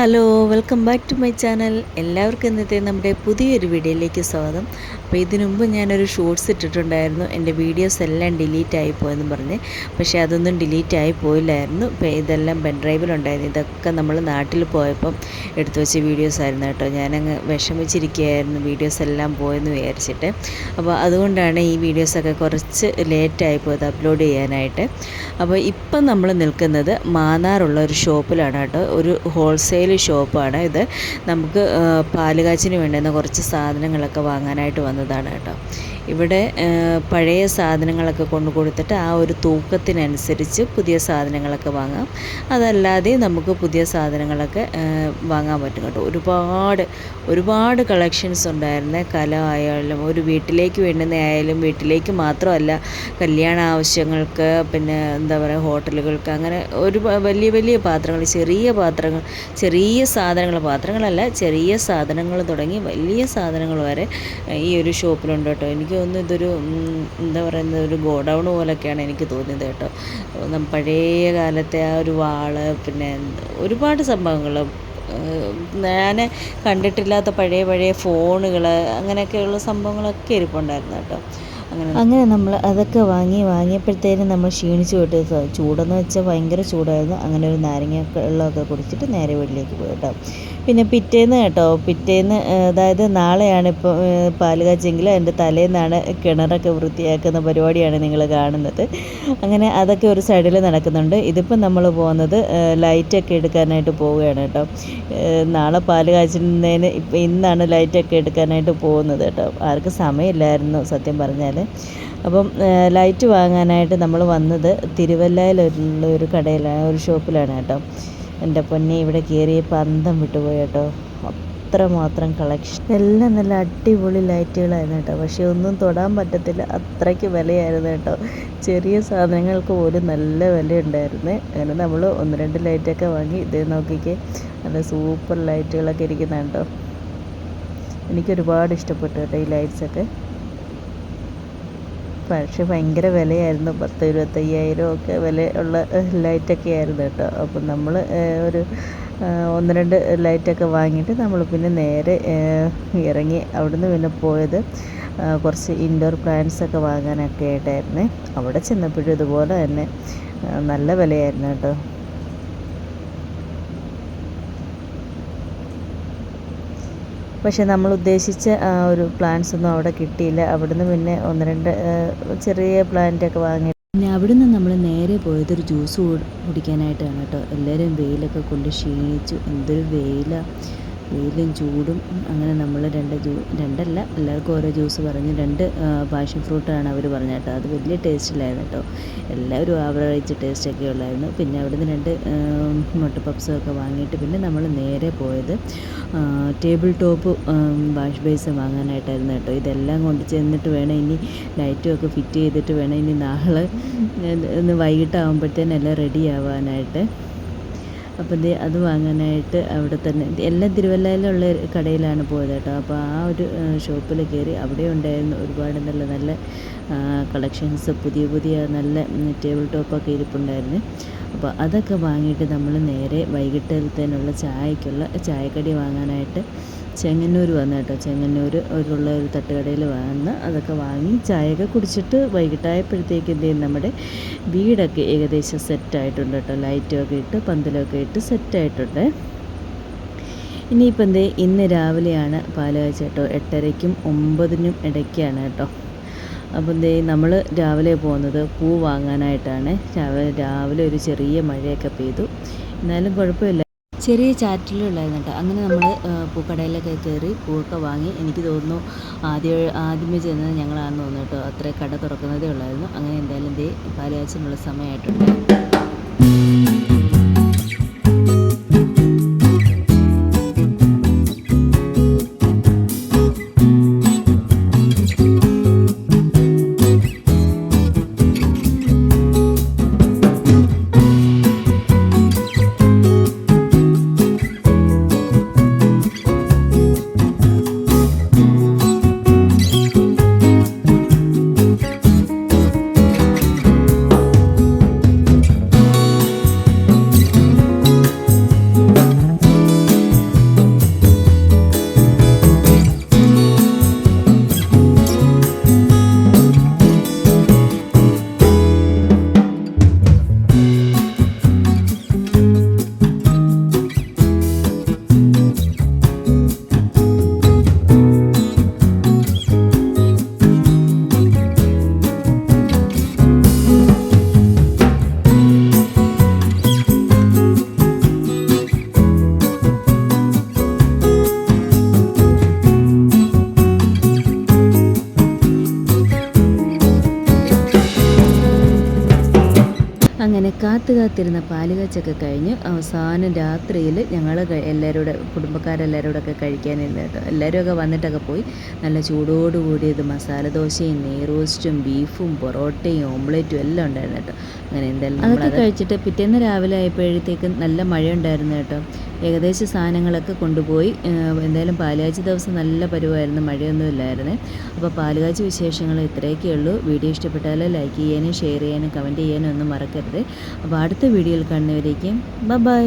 Hello welcome back to my channel. എല്ലാവർക്കും ഇന്നത്തെ നമ്മുടെ പുതിയൊരു വീഡിയോയിലേക്ക് സ്വാഗതം. അപ്പോൾ ഇതിനു മുമ്പ് ഞാനൊരു ഷോർട്സ് ഇട്ടിട്ടുണ്ടായിരുന്നു. എന്റെ വീഡിയോസ് എല്ലാം ഡിലീറ്റ് ആയി പോയെന്ന് പറഞ്ഞ്. പക്ഷേ അതൊന്നും ഡിലീറ്റ് ആയി പോയില്ലായിരുന്നു. ഇപ്പോൾ ഇതെല്ലാം പെൻ ഡ്രൈവിലുണ്ടായിരുന്നു ഇതൊക്കെ നമ്മൾ നാട്ടിൽ പോയപ്പം എടുത്തു വെച്ച വീഡിയോസ് ആയിരുന്നു കേട്ടോ. ഞാനങ്ങ് വിഷമിച്ചിരിക്കുകയായിരുന്നു. വീഡിയോസ് എല്ലാം പോയെന്ന് വിചാരിച്ചിട്ട്. അപ്പോൾ അതുകൊണ്ടാണ് ഈ വീഡിയോസൊക്കെ കുറച്ച് ലേറ്റായി പോയത് അപ്ലോഡ് ചെയ്യാനായിട്ട്. അപ്പോൾ ഇപ്പം നമ്മൾ നിൽക്കുന്നത് മാന്നാറുള്ള ഒരു ഷോപ്പിലാണ് കേട്ടോ. ഒരു ഹോൾസെയിൽ ഷോപ്പാണ്. ഇത് നമുക്ക് പാലുകാച്ചിന് വേണ്ടുന്ന കുറച്ച് സാധനങ്ങളൊക്കെ വാങ്ങാനായിട്ട് വന്നതാണ് കേട്ടോ. ഇവിടെ പഴയ സാധനങ്ങളൊക്കെ കൊണ്ടു കൊടുത്തിട്ട് ആ ഒരു തൂക്കത്തിനനുസരിച്ച് പുതിയ സാധനങ്ങളൊക്കെ വാങ്ങാം. അതല്ലാതെ നമുക്ക് പുതിയ സാധനങ്ങളൊക്കെ വാങ്ങാൻ പറ്റും കേട്ടോ. ഒരുപാട് ഒരുപാട് കളക്ഷൻസ് ഉണ്ടായിരുന്ന. കല ആയാലും ഒരു വീട്ടിലേക്ക് വേണ്ടുന്ന ആയാലും വീട്ടിലേക്ക് മാത്രമല്ല കല്യാണ ആവശ്യങ്ങൾക്ക് പിന്നെ എന്താ പറയുക ഹോട്ടലുകൾക്ക് അങ്ങനെ ഒരു വലിയ വലിയ പാത്രങ്ങൾ ചെറിയ പാത്രങ്ങൾ ചെറിയ സാധനങ്ങൾ പാത്രങ്ങളല്ല ചെറിയ സാധനങ്ങൾ തുടങ്ങി വലിയ സാധനങ്ങൾ വരെ ഈ ഒരു ഷോപ്പിലുണ്ട് കേട്ടോ. എനിക്ക് തോന്നുന്നു ഇതൊരു എന്താ പറയുന്നത് ഒരു ഗോഡൗൺ പോലൊക്കെയാണ് എനിക്ക് തോന്നിയത് കേട്ടോ. പഴയ കാലത്തെ ആ ഒരു വാൾ പിന്നെ ഒരുപാട് സംഭവങ്ങൾ. ഞാൻ കണ്ടിട്ടില്ലാത്ത പഴയ പഴയ ഫോണുകൾ അങ്ങനെയൊക്കെയുള്ള സംഭവങ്ങളൊക്കെ ഇരിപ്പുണ്ടായിരുന്നു കേട്ടോ. അങ്ങനെ. നമ്മൾ അതൊക്കെ വാങ്ങി വാങ്ങിയപ്പോഴത്തേനും നമ്മൾ ക്ഷീണിച്ചു പോയിട്ട് ചൂടെന്ന് വെച്ചാൽ ഭയങ്കര ചൂടായിരുന്നു. അങ്ങനെ ഒരു നാരങ്ങ വെള്ളമൊക്കെ കുടിച്ചിട്ട് നേരെ വീട്ടിലേക്ക് പോയി കേട്ടോ. പിന്നെ പിറ്റേന്ന് കേട്ടോ പിറ്റേന്ന് അതായത് നാളെയാണ് ഇപ്പോൾ പാൽ കാച്ചെങ്കിൽ എന്റെ തലേന്നാണ് കിണറൊക്കെ വൃത്തിയാക്കുന്ന പരിപാടിയാണ് നിങ്ങൾ കാണുന്നത്. അങ്ങനെ അതൊക്കെ ഒരു സൈഡിൽ നടക്കുന്നുണ്ട്. ഇതിപ്പോൾ നമ്മൾ പോകുന്നത് ലൈറ്റൊക്കെ എടുക്കാനായിട്ട് പോവുകയാണ് കേട്ടോ. നാളെ പാൽ കാച്ചുന്നതിന് ഇപ്പം ഇന്നാണ് ലൈറ്റൊക്കെ എടുക്കാനായിട്ട് പോകുന്നത് കേട്ടോ. ആർക്കും സമയമില്ലായിരുന്നു സത്യം പറഞ്ഞാൽ. അപ്പം ലൈറ്റ് വാങ്ങാനായിട്ട് നമ്മൾ വന്നത് തിരുവല്ലയിലുള്ള ഒരു കടയിലാണ് ഒരു ഷോപ്പിലാണ് കേട്ടോ. എന്റെ പൊന്നെ ഇവിടെ കയറിയപ്പോൾ അന്തം വിട്ടുപോയി കേട്ടോ. അത്രമാത്രം കളക്ഷൻ എല്ലാം നല്ല അടിപൊളി ലൈറ്റുകളായിരുന്നു കേട്ടോ. പക്ഷേ ഒന്നും തൊടാൻ പറ്റത്തില്ല. അത്രയ്ക്ക് വിലയായിരുന്നു കേട്ടോ. ചെറിയ സാധനങ്ങൾക്ക് പോലും നല്ല വിലയുണ്ടായിരുന്നു. അങ്ങനെ നമ്മൾ ഒന്ന് രണ്ട് ലൈറ്റൊക്കെ വാങ്ങി ഇത് നോക്കിക്കേ. നല്ല സൂപ്പർ ലൈറ്റുകളൊക്കെ ഇരിക്കുന്നുണ്ടോ എനിക്കൊരുപാട് ഇഷ്ടപ്പെട്ടു കേട്ടോ ഈ ലൈറ്റ്സൊക്കെ. പക്ഷേ ഭയങ്കര വിലയായിരുന്നു. പത്ത് ഇരുപത്തയ്യായിരം ഒക്കെ വില ഉള്ള ലൈറ്റൊക്കെ ആയിരുന്നു കേട്ടോ. അപ്പം നമ്മൾ ഒരു ഒന്ന് രണ്ട് ലൈറ്റൊക്കെ വാങ്ങിയിട്ട് നമ്മൾ പിന്നെ നേരെ ഇറങ്ങി അവിടുന്ന് പിന്നെ പോയത് കുറച്ച് ഇൻഡോർ പ്ലാന്റ്സ് ഒക്കെ വാങ്ങാനൊക്കെ ആയിട്ടായിരുന്നു. അവിടെ ചെന്നപ്പോഴും ഇതുപോലെ തന്നെ നല്ല വിലയായിരുന്നു കേട്ടോ. പക്ഷേ നമ്മൾ ഉദ്ദേശിച്ച ആ ഒരു പ്ലാന്റ്സ് ഒന്നും അവിടെ കിട്ടിയില്ല. അവിടുന്ന് പിന്നെ ഒന്ന് രണ്ട് ചെറിയ പ്ലാന്റൊക്കെ വാങ്ങി. പിന്നെ അവിടുന്ന് നമ്മൾ നേരെ പോയത് ഒരു ജ്യൂസ് കുടിക്കാനായിട്ടാണ് കേട്ടോ. എല്ലാവരും വെയിലൊക്കെ കൊണ്ട് ക്ഷീണിച്ചു. എന്തൊരു വെയിലാണ് വെയിലും ചൂടും അങ്ങനെ നമ്മൾ രണ്ട് ജ്യൂ രണ്ടല്ല എല്ലാവർക്കും ഓരോ ജ്യൂസ് പറഞ്ഞ് രണ്ട് പാഷൻ ഫ്രൂട്ടാണ് അവർ പറഞ്ഞത് കേട്ടോ. അത് വലിയ ടേസ്റ്റിലായിരുന്നു കേട്ടോ. എല്ലാവരും ആവറേജ് ടേസ്റ്റൊക്കെ ഉള്ളായിരുന്നു. പിന്നെ അവിടുന്ന് രണ്ട് മുട്ട ഒക്കെ വാങ്ങിയിട്ട് പിന്നെ നമ്മൾ നേരെ പോയത് ടേബിൾ ടോപ്പ് വാഷ് ബേസ് വാങ്ങാനായിട്ടായിരുന്നു കേട്ടോ. ഇതെല്ലാം കൊണ്ട് ചെന്നിട്ട് വേണം ഇനി ലൈറ്റും ഒക്കെ ഫിറ്റ് ചെയ്തിട്ട് വേണം ഇനി നാളെ ഇന്ന് വൈകിട്ടാകുമ്പോഴത്തേനെല്ലാം റെഡി ആവാനായിട്ട്. അപ്പോൾ ഇത് അത് വാങ്ങാനായിട്ട് അവിടെ തന്നെ. എല്ലാം തിരുവല്ലയിലുള്ള കടയിലാണ് പോയത് കേട്ടോ. അപ്പോൾ ആ ഒരു ഷോപ്പിൽ കയറി അവിടെ ഉണ്ടായിരുന്നു ഒരുപാട് നല്ല നല്ല കളക്ഷൻസ് പുതിയ പുതിയ നല്ല ടേബിൾ ടോപ്പൊക്കെ ഇരിപ്പുണ്ടായിരുന്നു. അപ്പോൾ അതൊക്കെ വാങ്ങിയിട്ട് നമ്മൾ നേരെ വൈകിട്ടത്തേനുള്ള ചായക്കുള്ള ചായക്കടി വാങ്ങാനായിട്ട് ചെങ്ങന്നൂർ വന്നു കേട്ടോ. ചെങ്ങന്നൂർ ഒരുള്ള ഒരു തട്ടുകടയിൽ വന്ന് അതൊക്കെ വാങ്ങി ചായയൊക്കെ കുടിച്ചിട്ട് വൈകിട്ടായപ്പോഴത്തേക്ക് എന്ത് ചെയ്യും നമ്മുടെ വീടൊക്കെ ഏകദേശം സെറ്റായിട്ടുണ്ട് കേട്ടോ. ലൈറ്റൊക്കെ ഇട്ട് പന്തലൊക്കെ ഇട്ട് സെറ്റായിട്ടുണ്ട് ഇനിയിപ്പോൾ എന്തേ ഇന്ന് രാവിലെയാണ് പാലുകാഴ്ച കേട്ടോ. എട്ടരയ്ക്കും ഒമ്പതിനും ഇടയ്ക്കാണ് കേട്ടോ. അപ്പം എന്തേ നമ്മൾ രാവിലെ പോകുന്നത് പൂ വാങ്ങാനായിട്ടാണ്. രാവിലെ രാവിലെ ഒരു ചെറിയ മഴയൊക്കെ പെയ്തു. എന്നാലും കുഴപ്പമില്ല. ചെറിയ ചാറ്റിലുള്ളായിരുന്നു കേട്ടോ. അങ്ങനെ നമ്മൾ പൂക്കടയിലൊക്കെ കയറി പൂവൊക്കെ വാങ്ങി. എനിക്ക് തോന്നുന്നു ആദ്യം ആദ്യമേ ചെന്നത് ഞങ്ങളാണെന്ന് തോന്നുന്നു കേട്ടോ. അത്ര കട തുറക്കുന്നതേ ഉള്ളായിരുന്നു. അങ്ങനെ എന്തായാലും ദേ പാലുകാച്ചിനുള്ള സമയമായിട്ടുണ്ട്. കാത്തു കാത്തിരുന്ന പാലുകാച്ചൊക്കെ കഴിഞ്ഞ് അവസാനം രാത്രിയിൽ ഞങ്ങൾ എല്ലാവരുടെ കുടുംബക്കാരെല്ലാവരോടും കുടുംബക്കാരെല്ലാവരും കൂടെ ഒക്കെ കഴിക്കാനിരുന്നു കേട്ടോ. എല്ലാവരും ഒക്കെ വന്നിട്ടൊക്കെ പോയി നല്ല ചൂടോടുകൂടി ഇത് മസാല ദോശയും നെയ്റോസ്റ്റും ബീഫും പൊറോട്ടയും ഓംലേറ്റും എല്ലാം ഉണ്ടായിരുന്നു കേട്ടോ. അങ്ങനെ എന്തെല്ലാം അതൊക്കെ കഴിച്ചിട്ട് പിറ്റേന്ന് രാവിലെ ആയപ്പോഴത്തേക്കും നല്ല മഴ ഉണ്ടായിരുന്നു കേട്ടോ. ഏകദേശം സാധനങ്ങളൊക്കെ കൊണ്ടുപോയി എന്തായാലും പാലുകാച്ചി ദിവസം നല്ല പരുവായിരുന്നു മഴയൊന്നും ഇല്ലായിരുന്നേ. അപ്പോൾ പാലുകാച്ചി വിശേഷങ്ങൾ ഇത്രയൊക്കെ ഉള്ളൂ. വീഡിയോ ഇഷ്ടപ്പെട്ടാൽ ലൈക്ക് ചെയ്യാനും ഷെയർ ചെയ്യാനും കമന്റ് ചെയ്യാനും ഒന്നും മറക്കരുത്. അപ്പോൾ അടുത്ത വീഡിയോയിൽ കാണുന്നവരേക്കും ബൈ